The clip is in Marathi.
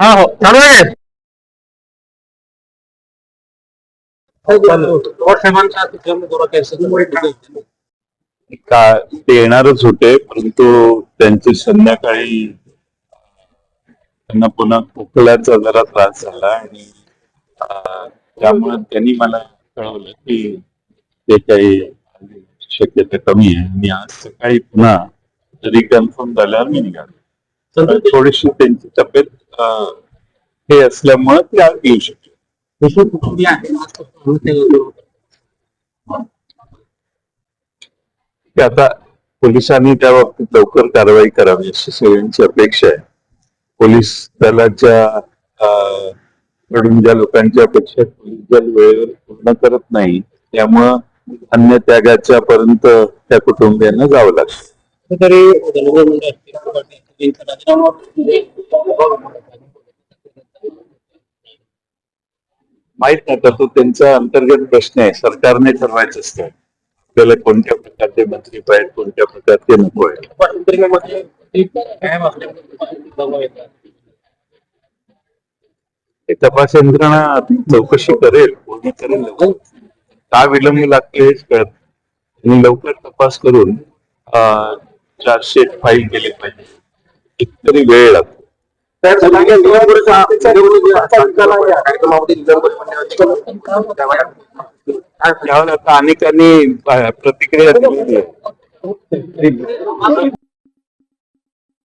हा हो. चालू आहे. का ते येणारच होते परंतु त्यांची संध्याकाळी त्यांना पुन्हा खोकल्याचा जरा त्रास झाला आणि त्यामुळे त्यांनी मला कळवलं की ते काही शक्यता कमी आहे. आणि आज सकाळी पुन्हा तरी कन्फर्म झाल्यावर मी निघालो. थोडीशी त्यांची तब्येत हे असल्यामुळे ते आज येऊ शकले की आता पोलिसांनी त्या बाबतीत लवकर कारवाई करावी अशी सगळ्यांची अपेक्षा आहे. पोलीस दलाच्या कडून ज्या लोकांची अपेक्षा पोलीस दल वेळेवर पूर्ण करत नाही त्यामुळं अन्य त्यागाच्या पर्यंत त्या कुटुंबियांना जावं लागतं. तरी माहीत नाही तर तो त्यांचा अंतर्गत प्रश्न आहे. सरकारने ठरवायचं असतं. आपल्याला कोणत्या प्रकारचे मंत्री पाहिजे कोणत्या प्रकारचे नको आहे. हे तपास यंत्रणा चौकशी करेल पूर्ण करेल लवकर. का विलंब लागतो हेच कळत आणि लवकर तपास करून अं, चार्जशीट फाईल केले पाहिजे. कितीतरी वेळ लागतो अनेकांनी प्रतिक्रिया आहे